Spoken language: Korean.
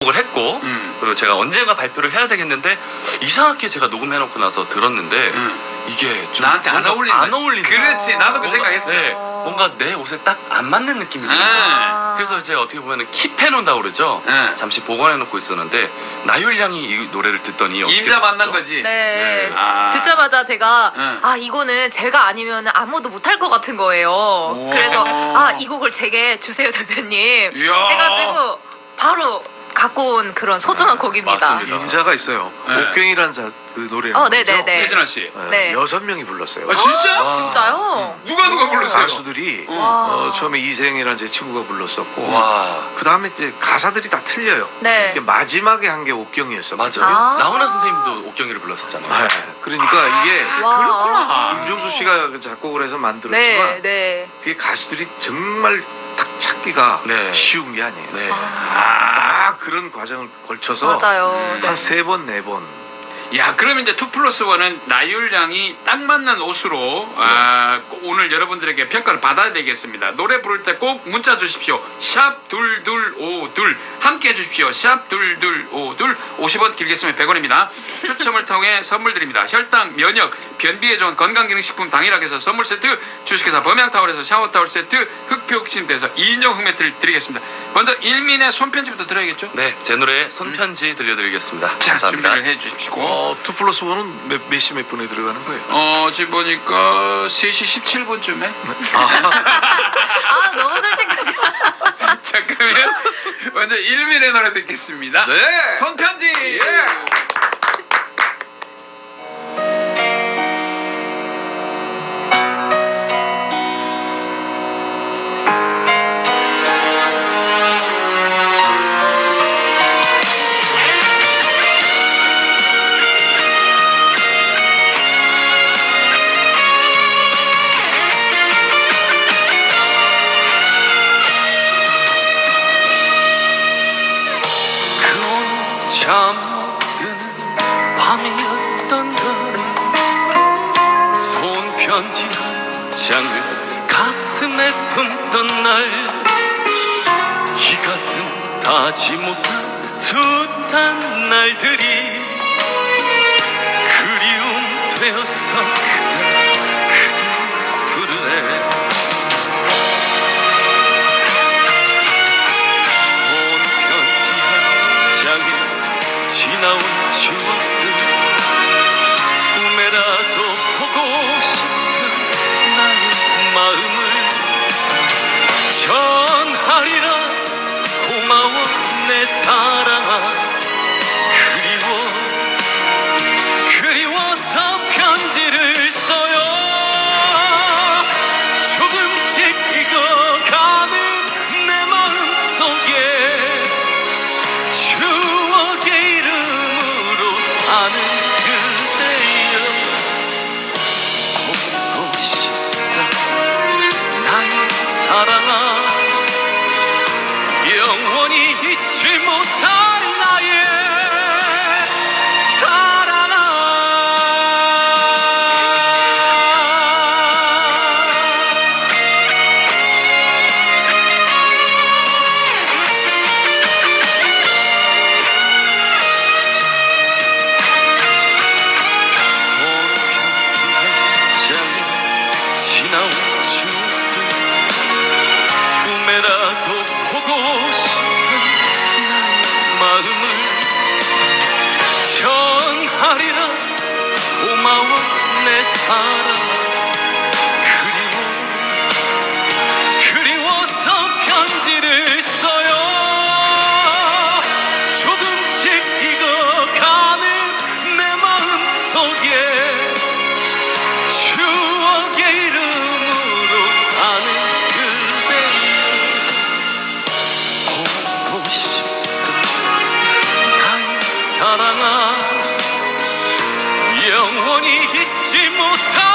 곡을 했고 음. 그리고 제가 언젠가 발표를 해야 되겠는데 이상하게 제가 녹음해놓고 나서 들었는데 음. 이게 좀 나한테 안 뭔가 어울린다. 안 어울린다. 그렇지. 나도 그 뭔가- 생각했어. 네, 뭔가 내 옷에 딱 안 맞는 느낌이 드는 거예요. 아. 그래서 제가 어떻게 보면 킵해놓는다고 그러죠. 네. 잠시 보관해놓고 있었는데 나율 양이 이 노래를 듣더니 어떻게 임자 만난 됐죠? 거지. 네. 아. 듣자마자 제가 응. 아 이거는 제가 아니면 아무도 못할 것 같은 거예요. 그래서 아 이 곡을 제게 주세요 대표님 이야. 해가지고 바로 갖고 온 그런 소중한 곡입니다. 맞습니다. 임자가 있어요. 네. 옥경이란 자, 그 노래. 어, 네네 네. 태진아 씨. 네. 여섯 명이 불렀어요. 아, 진짜? 와. 진짜요? 누가 누가 불렀어요? 가수들이 어. 와. 어, 처음에 이생이라는 제 친구가 불렀었고 와 그 다음에 이제 가사들이 다 틀려요. 네. 이게 마지막에 한 게 옥경이었어. 맞아요. 아. 나훈아 선생님도 옥경이를 불렀었잖아요. 네. 그러니까 이게 와. 그렇구나. 임종수 씨가 그 작곡을 해서 만들었지만 네, 네. 그게 가수들이 정말 딱 찾기가 네. 쉬운 게 아니에요. 네. 아, 딱 그런 과정을 걸쳐서 맞아요. 음. 네. 한 세 번, 네 번. 야, 그러면 이제 2 플러스 1은 나율 양이 딱 맞는 옷으로 아, 꼭 오늘 여러분들에게 평가를 받아야 되겠습니다. 노래 부를 때 꼭 문자 주십시오. 샵 둘둘오둘 함께 해주십시오. 샵 둘둘오둘 50원 길게 쓰면 100원입니다. 추첨을 통해 선물 드립니다. 혈당, 면역, 변비에 좋은 건강기능식품 당일학에서 선물 세트, 주식회사 범양타월에서 샤워타월 세트, 흑표침대에서 인형 흑매트를 드리겠습니다. 먼저 일민의 손편지부터 들어야겠죠? 네, 제 노래 손편지 들려드리겠습니다. 자, 감사합니다. 준비를 해 주십시오. 어, 2 플러스 1은 몇, 몇 시 몇 분에 들어가는 거예요? 어, 지금 보니까 3시 17분 쯤에. 아 너무 솔직하시. 자, 그러면 먼저 일민의 노래 듣겠습니다. 네. 손편지. 잠못 드는 밤이었던가 손편지 한 장을 가슴에 품던 날. 이 가슴 닿지 못한 숱한 날들이 그리움 되었어 내 내 영원히 잊지 못할